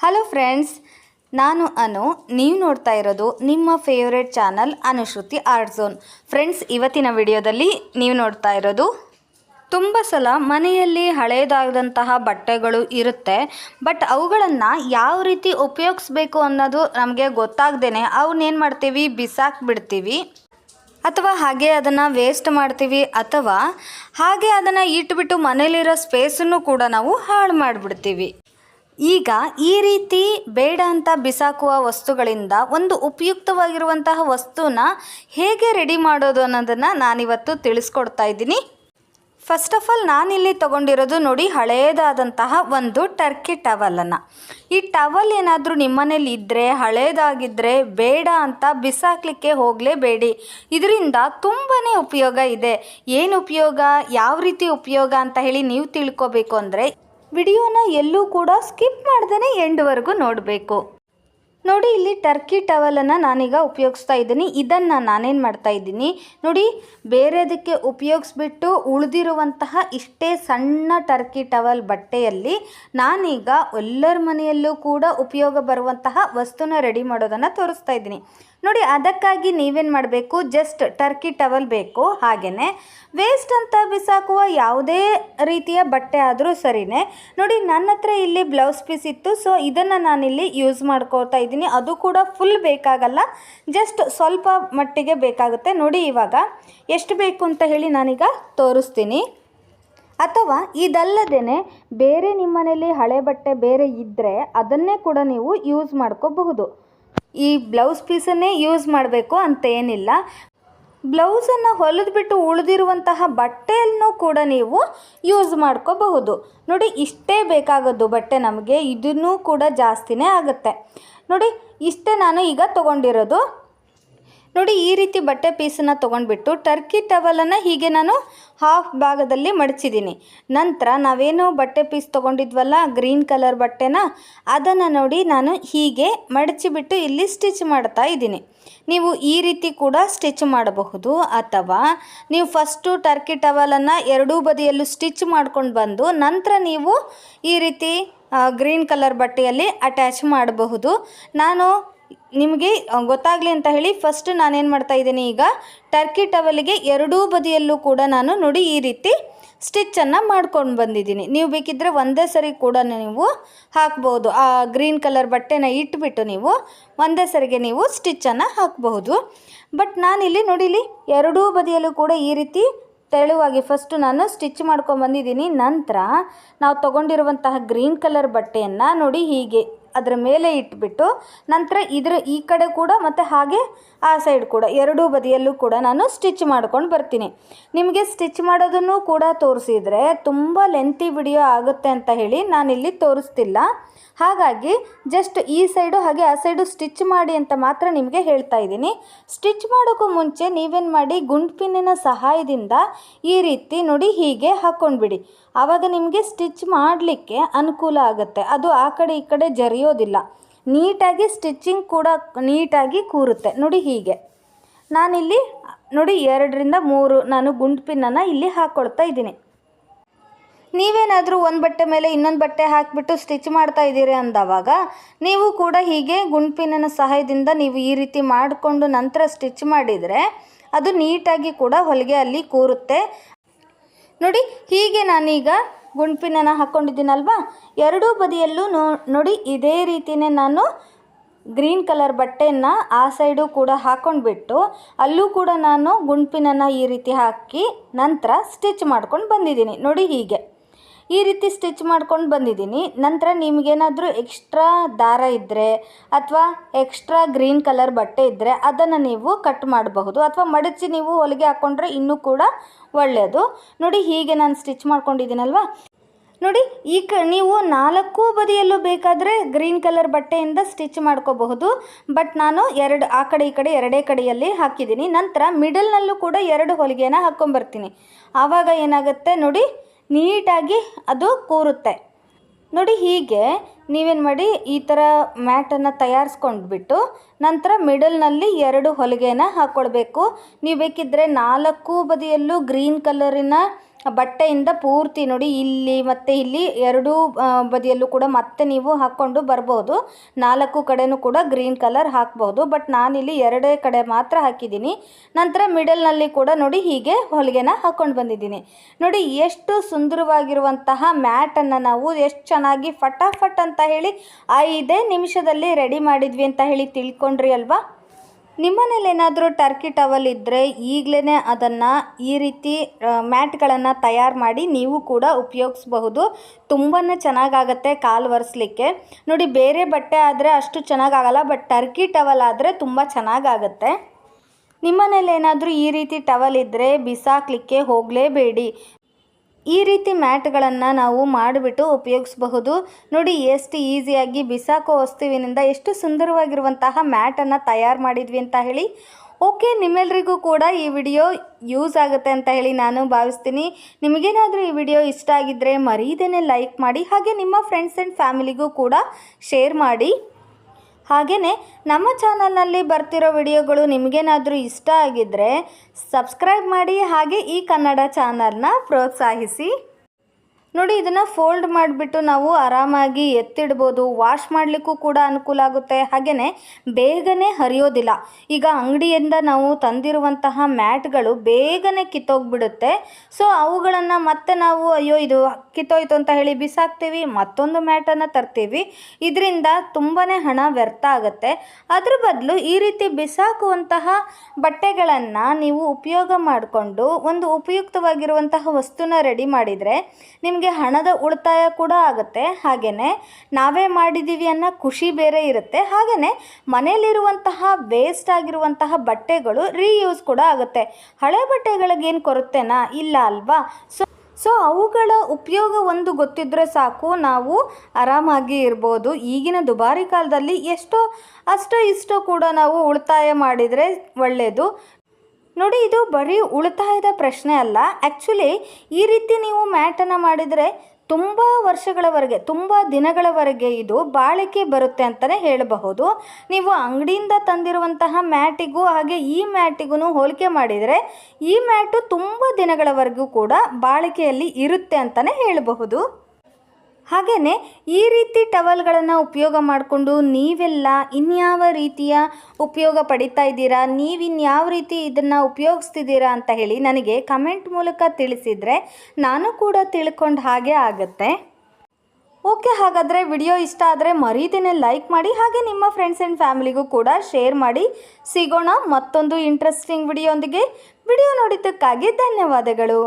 Hello friends ನಾನು ಅನು. ನೀವು ನೋಡ್ತಾ ಇರೋದು ನಿಮ್ಮ favourite channel Anushruti art zone friends ಇವತ್ತಿನ ವಿಡಿಯೋದಲ್ಲಿ ನೀವು ನೋಡ್ತಾ ಇರೋದು ತುಂಬ ಸಲ ಮನೆಯಲ್ಲಿ ಹಳೆಯದಾದಂತಹ ಬಟ್ಟೆಗಳು ಇರುತ್ತೆ ಬಟ್ ಅವುಗಳನ್ನು ಯಾವ ರೀತಿ ಉಪಯೋಗಿಸ್ಬೇಕು ಅನ್ನೋದು ನಮಗೆ ಗೊತ್ತಾಗ್ದೇ ಅವನ್ನೇನು ಮಾಡ್ತೀವಿ? ಬಿಸಾಕ್ಬಿಡ್ತೀವಿ ಅಥವಾ ಹಾಗೆ ಅದನ್ನು ವೇಸ್ಟ್ ಮಾಡ್ತೀವಿ, ಅಥವಾ ಹಾಗೆ ಅದನ್ನು ಇಟ್ಬಿಟ್ಟು ಮನೇಲಿರೋ ಸ್ಪೇಸನ್ನು ಕೂಡ ನಾವು ಹಾಳು ಮಾಡಿಬಿಡ್ತೀವಿ. ಈಗ ಈ ರೀತಿ ಬೇಡ ಅಂತ ಬಿಸಾಕುವ ವಸ್ತುಗಳಿಂದ ಒಂದು ಉಪಯುಕ್ತವಾಗಿರುವಂತಹ ವಸ್ತುನ ಹೇಗೆ ರೆಡಿ ಮಾಡೋದು ಅನ್ನೋದನ್ನು ನಾನಿವತ್ತು ತಿಳಿಸ್ಕೊಡ್ತಾ ಇದ್ದೀನಿ. ಫಸ್ಟ್ ಆಫ್ ಆಲ್ ನಾನಿಲ್ಲಿ ತೊಗೊಂಡಿರೋದು ನೋಡಿ ಹಳೆಯದಾದಂತಹ ಒಂದು ಟರ್ಕಿ ಟವಲನ್ನು ಈ ಟವಲ್ ಏನಾದರೂ ನಿಮ್ಮನೇಲಿ ಇದ್ದರೆ ಹಳೇದಾಗಿದ್ದರೆ ಬೇಡ ಅಂತ ಬಿಸಾಕಲಿಕ್ಕೆ ಹೋಗಲೇಬೇಡಿ. ಇದರಿಂದ ತುಂಬಾ ಉಪಯೋಗ ಇದೆ. ಏನು ಉಪಯೋಗ? ಯಾವ ರೀತಿ ಉಪಯೋಗ ಅಂತ ಹೇಳಿ ನೀವು ತಿಳ್ಕೊಬೇಕು ಅಂದರೆ ವಿಡಿಯೋನ ಎಲ್ಲೂ ಕೂಡ ಸ್ಕಿಪ್ ಮಾಡ್ದೇ ಎಂಡ್ವರೆಗೂ ನೋಡಬೇಕು. ನೋಡಿ, ಇಲ್ಲಿ ಟರ್ಕಿ ಟವಲನ್ನು ನಾನೀಗ ಉಪಯೋಗಿಸ್ತಾ ಇದ್ದೀನಿ. ಇದನ್ನು ನಾನೇನು ಮಾಡ್ತಾ ಇದ್ದೀನಿ? ನೋಡಿ, ಬೇರೆದಕ್ಕೆ ಉಪಯೋಗಿಸ್ಬಿಟ್ಟು ಉಳಿದಿರುವಂತಹ ಇಷ್ಟೇ ಸಣ್ಣ ಟರ್ಕಿ ಟವಲ್ ಬಟ್ಟೆಯಲ್ಲಿ ನಾನೀಗ ಎಲ್ಲರ ಮನೆಯಲ್ಲೂ ಕೂಡ ಉಪಯೋಗ ಬರುವಂತಹ ವಸ್ತುನ ರೆಡಿ ಮಾಡೋದನ್ನು ತೋರಿಸ್ತಾ ಇದ್ದೀನಿ. ನೋಡಿ, ಅದಕ್ಕಾಗಿ ನೀವೇನು ಮಾಡಬೇಕು? ಜಸ್ಟ್ ಟರ್ಕಿ ಟವಲ್ ಬೇಕು. ಹಾಗೆಯೇ ವೇಸ್ಟ್ ಅಂತ ಬಿಸಾಕುವ ಯಾವುದೇ ರೀತಿಯ ಬಟ್ಟೆ ಆದರೂ ಸರಿನೇ. ನೋಡಿ, ನನ್ನ ಇಲ್ಲಿ ಬ್ಲೌಸ್ ಪೀಸ್ ಇತ್ತು. ಸೊ ಇದನ್ನು ನಾನಿಲ್ಲಿ ಯೂಸ್ ಮಾಡ್ಕೋತಾ ಇದ್ದೀನಿ. ಅದು ಕೂಡ ಫುಲ್ ಬೇಕಾಗಲ್ಲ. ಜಸ್ಟ್ ಸ್ವಲ್ಪ ಮಟ್ಟಿಗೆ ಬೇಕಾಗುತ್ತೆ. ನೋಡಿ ಇವಾಗ ಎಷ್ಟು ಬೇಕು ಅಂತ ಹೇಳಿ ನಾನೀಗ ತೋರಿಸ್ತೀನಿ. ಅಥವಾ ಇದಲ್ಲದೇ ಬೇರೆ ನಿಮ್ಮನೇಲಿ ಹಳೆ ಬಟ್ಟೆ ಬೇರೆ ಇದ್ದರೆ ಅದನ್ನೇ ಕೂಡ ನೀವು ಯೂಸ್ ಮಾಡ್ಕೋಬಹುದು. ಈ ಬ್ಲೌಸ್ ಪೀಸನ್ನೇ ಯೂಸ್ ಮಾಡಬೇಕು ಅಂತ ಏನಿಲ್ಲ. ಬ್ಲೌಸನ್ನು ಹೊಲಿದ್ಬಿಟ್ಟು ಉಳಿದಿರುವಂತಹ ಬಟ್ಟೆಯನ್ನು ಕೂಡ ನೀವು ಯೂಸ್ ಮಾಡ್ಕೋಬಹುದು. ನೋಡಿ ಇಷ್ಟೇ ಬೇಕಾಗೋದು ಬಟ್ಟೆ ನಮಗೆ. ಇದನ್ನೂ ಕೂಡ ಜಾಸ್ತಿನೇ ಆಗುತ್ತೆ. ನೋಡಿ, ಇಷ್ಟೇ ನಾನು ಈಗ ತೊಗೊಂಡಿರೋದು. ನೋಡಿ, ಈ ರೀತಿ ಬಟ್ಟೆ ಪೀಸನ್ನು ತೊಗೊಂಡ್ಬಿಟ್ಟು ಟರ್ಕಿ ಟವಲನ್ನು ಹೀಗೆ ನಾನು ಹಾಫ್ ಭಾಗದಲ್ಲಿ ಮಡಚಿದ್ದೀನಿ. ನಂತರ ನಾವೇನು ಬಟ್ಟೆ ಪೀಸ್ ತೊಗೊಂಡಿದ್ವಲ್ಲ, ಗ್ರೀನ್ ಕಲರ್ ಬಟ್ಟೆನ, ಅದನ್ನು ನೋಡಿ ನಾನು ಹೀಗೆ ಮಡಚಿಬಿಟ್ಟು ಇಲ್ಲಿ ಸ್ಟಿಚ್ ಮಾಡ್ತಾ ಇದ್ದೀನಿ. ನೀವು ಈ ರೀತಿ ಕೂಡ ಸ್ಟಿಚ್ ಮಾಡಬಹುದು, ಅಥವಾ ನೀವು ಫಸ್ಟು ಟರ್ಕಿ ಟವಲನ್ನು ಎರಡೂ ಬದಿಯಲ್ಲೂ ಸ್ಟಿಚ್ ಮಾಡ್ಕೊಂಡು ಬಂದು ನಂತರ ನೀವು ಈ ರೀತಿ ಗ್ರೀನ್ ಕಲರ್ ಬಟ್ಟೆಯಲ್ಲಿ ಅಟ್ಯಾಚ್ ಮಾಡಬಹುದು. ನಾನು ನಿಮಗೆ ಗೊತ್ತಾಗಲಿ ಅಂತ ಹೇಳಿ ಫಸ್ಟ್ ನಾನೇನು ಮಾಡ್ತಾ ಇದ್ದೀನಿ ಈಗ ಟರ್ಕಿ ಟವಲಿಗೆ ಎರಡೂ ಬದಿಯಲ್ಲೂ ಕೂಡ ನಾನು ನೋಡಿ ಈ ರೀತಿ ಸ್ಟಿಚ್ಚನ್ನು ಮಾಡ್ಕೊಂಡು ಬಂದಿದ್ದೀನಿ. ನೀವು ಬೇಕಿದ್ದರೆ ಒಂದೇ ಸರಿ ಕೂಡ ನೀವು ಹಾಕ್ಬೋದು. ಆ ಗ್ರೀನ್ ಕಲರ್ ಬಟ್ಟೆನ ಇಟ್ಬಿಟ್ಟು ನೀವು ಒಂದೇ ಸರಿಗೆ ನೀವು ಸ್ಟಿಚ್ಚನ್ನು ಹಾಕಬಹುದು. ಬಟ್ ನಾನಿಲ್ಲಿ ನೋಡಿಲಿ ಎರಡೂ ಬದಿಯಲ್ಲೂ ಕೂಡ ಈ ರೀತಿ ತೆಳುವಾಗಿ ಫಸ್ಟು ನಾನು ಸ್ಟಿಚ್ ಮಾಡ್ಕೊಂಬಂದಿದ್ದೀನಿ ನಂತರ ನಾವು ತೊಗೊಂಡಿರುವಂತಹ ಗ್ರೀನ್ ಕಲರ್ ಬಟ್ಟೆಯನ್ನು ನೋಡಿ ಹೀಗೆ ಅದರ ಮೇಲೆ ಇಟ್ಬಿಟ್ಟು ನಂತರ ಇದರ ಈ ಕಡೆ ಕೂಡ ಮತ್ತು ಹಾಗೆ ಆ ಸೈಡ್ ಕೂಡ, ಎರಡೂ ಬದಿಯಲ್ಲೂ ಕೂಡ ನಾನು ಸ್ಟಿಚ್ ಮಾಡ್ಕೊಂಡು ಬರ್ತೀನಿ. ನಿಮಗೆ ಸ್ಟಿಚ್ ಮಾಡೋದನ್ನು ಕೂಡ ತೋರಿಸಿದರೆ ತುಂಬ ಲೆಂತಿ ವಿಡಿಯೋ ಆಗುತ್ತೆ ಅಂತ ಹೇಳಿ ನಾನಿಲ್ಲಿ ತೋರಿಸ್ತಿಲ್ಲ. ಹಾಗಾಗಿ ಜಸ್ಟ್ ಈ ಸೈಡು ಹಾಗೆ ಆ ಸೈಡು ಸ್ಟಿಚ್ ಮಾಡಿ ಅಂತ ಮಾತ್ರ ನಿಮಗೆ ಹೇಳ್ತಾ ಇದ್ದೀನಿ. ಸ್ಟಿಚ್ ಮಾಡೋಕ್ಕೂ ಮುಂಚೆ ನೀವೇನು ಮಾಡಿ ಗುಂಡ್ಪಿನ್ನಿನ ಸಹಾಯದಿಂದ ಈ ರೀತಿ ನೋಡಿ ಹೀಗೆ ಹಾಕ್ಕೊಂಡ್ಬಿಡಿ ಆವಾಗ ನಿಮಗೆ ಸ್ಟಿಚ್ ಮಾಡಲಿಕ್ಕೆ ಅನುಕೂಲ ಆಗುತ್ತೆ. ಅದು ಆ ಕಡೆ ಈ ಕಡೆ ಜರಿಯೋದಿಲ್ಲ ನೀಟಾಗಿ ಸ್ಟಿಚ್ಚಿಂಗ್ ಕೂಡ ನೀಟಾಗಿ ಕೂರುತ್ತೆ. ನೋಡಿ ಹೀಗೆ. ನಾನಿಲ್ಲಿ, ನೋಡಿ ಎರಡರಿಂದ ಮೂರು ನಾನು ಗುಂಡು ಪಿನ್ನನ್ನು ಇಲ್ಲಿ ಹಾಕ್ಕೊಳ್ತಾ ಇದ್ದೀನಿ. ನೀವೇನಾದರೂ ಒಂದು ಬಟ್ಟೆ ಮೇಲೆ ಇನ್ನೊಂದು ಬಟ್ಟೆ ಹಾಕಿಬಿಟ್ಟು ಸ್ಟಿಚ್ ಮಾಡ್ತಾ ಇದ್ದೀರಿ ಅಂದವಾಗ, ನೀವು ಕೂಡ ಹೀಗೆ ಗುಂಡ್ಪಿನ ಸಹಾಯದಿಂದ ನೀವು ಈ ರೀತಿ ಮಾಡಿಕೊಂಡು ನಂತರ ಸ್ಟಿಚ್ ಮಾಡಿದರೆ ಅದು ನೀಟಾಗಿ ಕೂಡ ಹೊಲಿಗೆ ಅಲ್ಲಿ ಕೂರುತ್ತೆ. ನೋಡಿ, ಹೀಗೆ ನಾನೀಗ ಗುಂಪಿನ ಹಾಕ್ಕೊಂಡಿದ್ದೀನಲ್ವಾ ಎರಡೂ ಬದಿಯಲ್ಲೂ ನೋಡಿ, ಇದೇ ರೀತಿಯೇ ನಾನು ಗ್ರೀನ್ ಕಲರ್ ಬಟ್ಟೆಯನ್ನು ಆ ಸೈಡು ಕೂಡ ಹಾಕ್ಕೊಂಡ್ಬಿಟ್ಟು ಅಲ್ಲೂ ಕೂಡ ನಾನು ಗುಂಡ್ಪಿನನ್ನು ಈ ರೀತಿ ಹಾಕಿ ನಂತರ ಸ್ಟಿಚ್ ಮಾಡ್ಕೊಂಡು ಬಂದಿದ್ದೀನಿ. ನೋಡಿ ಹೀಗೆ. ಈ ರೀತಿ ಸ್ಟಿಚ್ ಮಾಡ್ಕೊಂಡು ಬಂದಿದ್ದೀನಿ. ನಂತರ ನಿಮಗೇನಾದರೂ ಎಕ್ಸ್ಟ್ರಾ ದಾರ ಇದ್ದರೆ ಅಥವಾ ಎಕ್ಸ್ಟ್ರಾ ಗ್ರೀನ್ ಕಲರ್ ಬಟ್ಟೆ ಇದ್ದರೆ ಅದನ್ನು ನೀವು ಕಟ್ ಮಾಡಬಹುದು. ಅಥವಾ ಮಡಚಿ ನೀವು ಹೊಲಿಗೆ ಹಾಕ್ಕೊಂಡ್ರೆ ಇನ್ನೂ ಕೂಡ ಒಳ್ಳೆಯದು. ನೋಡಿ, ಹೀಗೆ ನಾನು ಸ್ಟಿಚ್ ಮಾಡ್ಕೊಂಡಿದ್ದೀನಲ್ವಾ? ನೋಡಿ, ಈ ಕ, ನೀವು ನಾಲ್ಕು ಬದಿಯಲ್ಲೂ ಬೇಕಾದರೆ ಗ್ರೀನ್ ಕಲರ್ ಬಟ್ಟೆಯಿಂದ ಸ್ಟಿಚ್ ಮಾಡ್ಕೋಬಹುದು. ಬಟ್ ನಾನು ಎರಡು, ಆ ಕಡೆ, ಈ ಕಡೆ, ಎರಡೇ ಕಡೆಯಲ್ಲಿ ಹಾಕಿದ್ದೀನಿ. ನಂತರ ಮಿಡಲ್ನಲ್ಲೂ ಕೂಡ ಎರಡು ಹೊಲಿಗೆನ ಹಾಕ್ಕೊಂಬರ್ತೀನಿ ಆವಾಗ ಏನಾಗುತ್ತೆ ನೋಡಿ ನೀಟಾಗಿ ಅದು ಕೂರುತ್ತೆ. ನೋಡಿ ಹೀಗೆ ನೀವೇನು ಮಾಡಿ ಈ ಥರ ಮ್ಯಾಟನ್ನು ತಯಾರಿಸ್ಕೊಂಡ್ಬಿಟ್ಟು ನಂತರ ಮಿಡಲ್ನಲ್ಲಿ ಎರಡು ಹೊಲಿಗೆನ ಹಾಕ್ಕೊಳ್ಬೇಕು ನೀವು ಬೇಕಿದ್ದರೆ ನಾಲ್ಕು ಬದಿಯಲ್ಲೂ ಗ್ರೀನ್ ಕಲರಿನ ಬಟ್ಟೆಯಿಂದ ಪೂರ್ತಿ ನೋಡಿ ಇಲ್ಲಿ ಮತ್ತು ಇಲ್ಲಿ ಎರಡೂ ಬದಿಯಲ್ಲೂ ಕೂಡ ಮತ್ತೆ ನೀವು ಹಾಕ್ಕೊಂಡು ಬರ್ಬೋದು. ನಾಲ್ಕು ಕಡೆನೂ ಕೂಡ ಗ್ರೀನ್ ಕಲರ್ ಹಾಕ್ಬೋದು. ಬಟ್ ನಾನಿಲ್ಲಿ ಎರಡೇ ಕಡೆ ಮಾತ್ರ ಹಾಕಿದ್ದೀನಿ. ನಂತರ ಮಿಡಲ್ನಲ್ಲಿ ಕೂಡ ನೋಡಿ ಹೀಗೆ ಹೊಲಿಗೆನ ಹಾಕ್ಕೊಂಡು ಬಂದಿದ್ದೀನಿ. ನೋಡಿ ಎಷ್ಟು ಸುಂದರವಾಗಿರುವಂತಹ ಮ್ಯಾಟನ್ನು ನಾವು ಎಷ್ಟು ಚೆನ್ನಾಗಿ ಫಟಾಫಟ್ ಅಂತ ಹೇಳಿ ಐದೇ ನಿಮಿಷದಲ್ಲಿ ರೆಡಿ ಮಾಡಿದ್ವಿ ಅಂತ ಹೇಳಿ ತಿಳ್ಕೊಂಡ್ರಿ ಅಲ್ವಾ? ನಿಮ್ಮನೇಲಿ ಏನಾದರೂ ಟರ್ಕಿ ಟವಲ್ ಇದ್ದರೆ ಈಗಲೇ ಅದನ್ನು ಈ ರೀತಿ ಮ್ಯಾಟ್ಗಳನ್ನು ತಯಾರು ಮಾಡಿ ನೀವು ಕೂಡ ಉಪಯೋಗಿಸ್ಬಹುದು. ತುಂಬಾ ಚೆನ್ನಾಗಾಗತ್ತೆ ಕಾಲು ಒರೆಸ್ಲಿಕ್ಕೆ. ನೋಡಿ, ಬೇರೆ ಬಟ್ಟೆ ಆದರೆ ಅಷ್ಟು ಚೆನ್ನಾಗಾಗಲ್ಲ ಬಟ್ ಟರ್ಕಿ ಟವಲ್ ಆದರೆ ತುಂಬ ಚೆನ್ನಾಗಾಗತ್ತೆ. ನಿಮ್ಮನೇಲಿ ಏನಾದರೂ ಈ ರೀತಿ ಟವಲ್ ಇದ್ದರೆ ಬಿಸಾಕಲಿಕ್ಕೆ ಹೋಗಲೇಬೇಡಿ. ಈ ರೀತಿ ಮ್ಯಾಟ್ಗಳನ್ನು ನಾವು ಮಾಡಿಬಿಟ್ಟು ಉಪಯೋಗಿಸಬಹುದು. ನೋಡಿ, ಎಷ್ಟು ಈಸಿಯಾಗಿ ಬಿಸಾಕೋ ವಸ್ತುವಿನಿಂದ ಎಷ್ಟು ಸುಂದರವಾಗಿರುವಂತಹ ಮ್ಯಾಟನ್ನು ತಯಾರು ಮಾಡಿದ್ವಿ ಅಂತ ಹೇಳಿ. ಓಕೆ ನಿಮ್ಮೆಲ್ಲರಿಗೂ ಕೂಡ ಈ ವಿಡಿಯೋ ಯೂಸ್ ಆಗುತ್ತೆ ಅಂತ ಹೇಳಿ ನಾನು ಭಾವಿಸ್ತೀನಿ. ನಿಮಗೇನಾದರೂ ಈ ವಿಡಿಯೋ ಇಷ್ಟ ಆಗಿದ್ದರೆ ಮರೀದೇನೆ ಲೈಕ್ ಮಾಡಿ, ಹಾಗೆ ನಿಮ್ಮ ಫ್ರೆಂಡ್ಸ್ ಆ್ಯಂಡ್ ಫ್ಯಾಮಿಲಿಗೂ ಕೂಡ ಶೇರ್ ಮಾಡಿ. ಹಾಗೆಯೇ ನಮ್ಮ ಚಾನಲ್ನಲ್ಲಿ ಬರ್ತಿರೋ ವಿಡಿಯೋಗಳು ನಿಮಗೇನಾದರೂ ಇಷ್ಟ ಆಗಿದ್ದರೆ ಸಬ್ಸ್ಕ್ರೈಬ್ ಮಾಡಿ ಹಾಗೆ ಈ ಕನ್ನಡ ಚಾನಲ್ನ ಪ್ರೋತ್ಸಾಹಿಸಿ. ನೋಡಿ, ಇದನ್ನು ಫೋಲ್ಡ್ ಮಾಡಿಬಿಟ್ಟು ನಾವು ಆರಾಮಾಗಿ ಎತ್ತಿಡ್ಬೋದು. ವಾಶ್ ಮಾಡಲಿಕ್ಕೂ ಕೂಡ ಅನುಕೂಲ ಆಗುತ್ತೆ. ಹಾಗೆಯೇ ಬೇಗನೆ ಹರಿಯೋದಿಲ್ಲ. ಈಗ ಅಂಗಡಿಯಿಂದ ನಾವು ತಂದಿರುವಂತಹ ಮ್ಯಾಟ್ಗಳು ಬೇಗನೆ ಕಿತ್ತೋಗ್ಬಿಡುತ್ತೆ. ಸೊ, ಅವುಗಳನ್ನು ಮತ್ತೆ ನಾವು, ಅಯ್ಯೋ, ಇದು ಕಿತ್ತೋಯ್ತು ಅಂತ ಹೇಳಿ ಬಿಸಾಕ್ತೀವಿ. ಮತ್ತೊಂದು ಮ್ಯಾಟನ್ನು ತರ್ತೀವಿ. ಇದರಿಂದ ತುಂಬಾ ಹಣ ವ್ಯರ್ಥ ಆಗುತ್ತೆ. ಅದ್ರ ಬದಲು ಈ ರೀತಿ ಬಿಸಾಕುವಂತಹ ಬಟ್ಟೆಗಳನ್ನು ನೀವು ಉಪಯೋಗ ಮಾಡಿಕೊಂಡು ಒಂದು ಉಪಯುಕ್ತವಾಗಿರುವಂತಹ ವಸ್ತುನ ರೆಡಿ ಮಾಡಿದರೆ ನಿಮಗೆ ಹಣದ ಉಳಿತಾಯ ಕೂಡ ಆಗುತ್ತೆ. ಹಾಗೆಯೇ ನಾವೇ ಮಾಡಿದ್ದೀವಿ ಅನ್ನೋ ಖುಷಿ ಬೇರೆ ಇರುತ್ತೆ. ಹಾಗೆಯೇ ಮನೆಯಲ್ಲಿರುವಂತಹ ವೇಸ್ಟ್ ಆಗಿರುವಂತಹ ಬಟ್ಟೆಗಳು ರೀಯೂಸ್ ಕೂಡ ಆಗುತ್ತೆ. ಹಳೆ ಬಟ್ಟೆಗಳಿಗೇನು ಕೊರತೆನಾ? ಇಲ್ಲ ಅಲ್ವಾ? ಸೊ ಸೊ ಅವುಗಳ ಉಪಯೋಗ ಒಂದು ಗೊತ್ತಿದ್ದರೆ ಸಾಕು. ನಾವು ಆರಾಮಾಗಿ ಇರ್ಬೋದು. ಈಗಿನ ದುಬಾರಿ ಕಾಲದಲ್ಲಿ ಎಷ್ಟೋ, ಅಷ್ಟೋ ಇಷ್ಟೋ ಕೂಡ ನಾವು ಉಳಿತಾಯ ಮಾಡಿದರೆ ಒಳ್ಳೆಯದು ನೋಡಿ, ಇದು ಬರೀ ಉಳಿತಾಯದ ಪ್ರಶ್ನೆ ಅಲ್ಲ. ಆ್ಯಕ್ಚುಲಿ ಈ ರೀತಿ ನೀವು ಮ್ಯಾಟನ್ನು ಮಾಡಿದರೆ ತುಂಬ ವರ್ಷಗಳವರೆಗೆ, ತುಂಬ ದಿನಗಳವರೆಗೆ ಇದು ಬಾಳಿಕೆ ಬರುತ್ತೆ ಅಂತಲೇ ಹೇಳಬಹುದು. ನೀವು ಅಂಗಡಿಯಿಂದ ತಂದಿರುವಂತಹ ಮ್ಯಾಟಿಗೂ ಹಾಗೆ ಈ ಮ್ಯಾಟಿಗೂ ಹೋಲಿಕೆ ಮಾಡಿದರೆ ಈ ಮ್ಯಾಟು ತುಂಬ ದಿನಗಳವರೆಗೂ ಕೂಡ ಬಾಳಿಕೆಯಲ್ಲಿ ಇರುತ್ತೆ ಅಂತಲೇ ಹೇಳಬಹುದು. ಹಾಗೆಯೇ ಈ ರೀತಿ ಟವಲ್ಗಳನ್ನು ಉಪಯೋಗ ಮಾಡಿಕೊಂಡು ನೀವೆಲ್ಲ ಇನ್ಯಾವ ರೀತಿಯ ಉಪಯೋಗ ಪಡಿತಾ ಇದ್ದೀರಾ, ನೀವಿನ್ಯಾವ ರೀತಿ ಇದನ್ನು ಉಪಯೋಗಿಸ್ತಿದ್ದೀರಾ ಅಂತ ಹೇಳಿ ನನಗೆ ಕಮೆಂಟ್ ಮೂಲಕ ತಿಳಿಸಿದರೆ ನಾನು ಕೂಡ ತಿಳ್ಕೊಂಡು ಹಾಗೆ ಆಗುತ್ತೆ. ಓಕೆ, ಹಾಗಾದರೆ ವಿಡಿಯೋ ಇಷ್ಟ ಆದರೆ ಮರೀದೇನೆ ಲೈಕ್ ಮಾಡಿ, ಹಾಗೆ ನಿಮ್ಮ ಫ್ರೆಂಡ್ಸ್ ಆ್ಯಂಡ್ ಫ್ಯಾಮಿಲಿಗೂ ಕೂಡ ಶೇರ್ ಮಾಡಿ. ಸಿಗೋಣ ಮತ್ತೊಂದು ಇಂಟ್ರೆಸ್ಟಿಂಗ್ ವಿಡಿಯೋಂದಿಗೆ. ವಿಡಿಯೋ ನೋಡಿದ್ದಕ್ಕಾಗಿ ಧನ್ಯವಾದಗಳು.